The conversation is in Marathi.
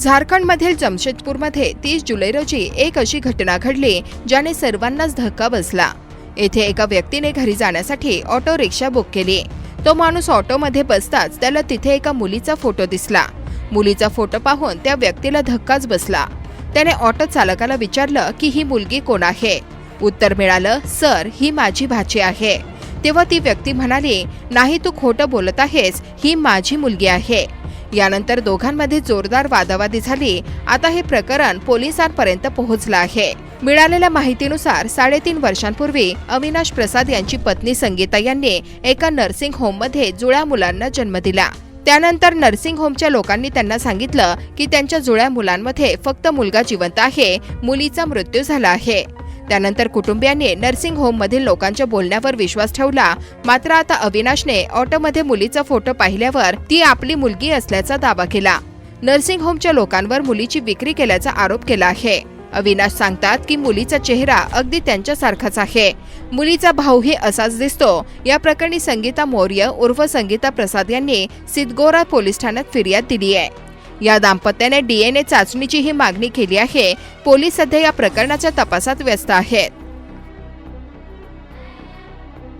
झारखंडमधील जमशेदपूरमध्ये तीस जुलै रोजी एक अशी घटना घडली ज्याने सर्वांनाच धक्का बसला. येथे एका व्यक्तीने घरी जाण्यासाठी ऑटो रिक्षा बुक केली. तो माणूस ऑटोमध्ये बसताच त्याला तिथे एका मुलीचा फोटो दिसला. मुलीचा फोटो पाहून त्या व्यक्तीला धक्काच बसला. त्याने ऑटो चालकाला विचारलं की ही मुलगी कोण आहे? उत्तर मिळालं सर ही माझी भाची आहे. तेव्हा ती व्यक्ती म्हणाली नाही तू खोटं बोलत आहेस. ही माझी मुलगी आहे. यानंतर दोघांमध्ये जोरदार वादावादी झाली. आता हे प्रकरण पोलिसांपर्यंत पोहोचलं आहे. मिळालेल्या माहितीनुसार साडेतीन वर्षांपूर्वी अविनाश प्रसाद यांची पत्नी संगीता यांनी एका नर्सिंग होममध्ये जुळ्या मुलांना जन्म दिला. त्यानंतर नर्सिंग होमच्या लोकांनी त्यांना सांगितलं की त्यांच्या जुळ्या मुलांमध्ये फक्त मुलगा जिवंत आहे मुलीचा मृत्यू झाला आहे. त्यानंतर कुटुंबियांनी नर्सिंग होममधील लोकांच्या बोलण्यावर विश्वास ठेवला. मात्र आता अविनाशने ऑटोमध्ये मुलीचा फोटो पाहिल्यावर ती आपली मुलगी असल्याचा दावा केला. नर्सिंग होमच्या लोकांवर मुलीची विक्री केल्याचा आरोप केला आहे. अविनाश सांगतात की मुलीचा चेहरा अगदी त्यांच्यासारखाच आहे. मुलीचा भाऊही असाच दिसतो. या प्रकरणी संगीता मौर्य उर्फ संगीता प्रसाद यांनी सिद्धगोरा पोलीस ठाण्यात फिर्याद दिली आहे. या दाम्पत्याने डीएनए चाचणीची ही मागणी केली आहे. पोलीस सध्या या प्रकरणाच्या तपासात व्यस्त आहेत.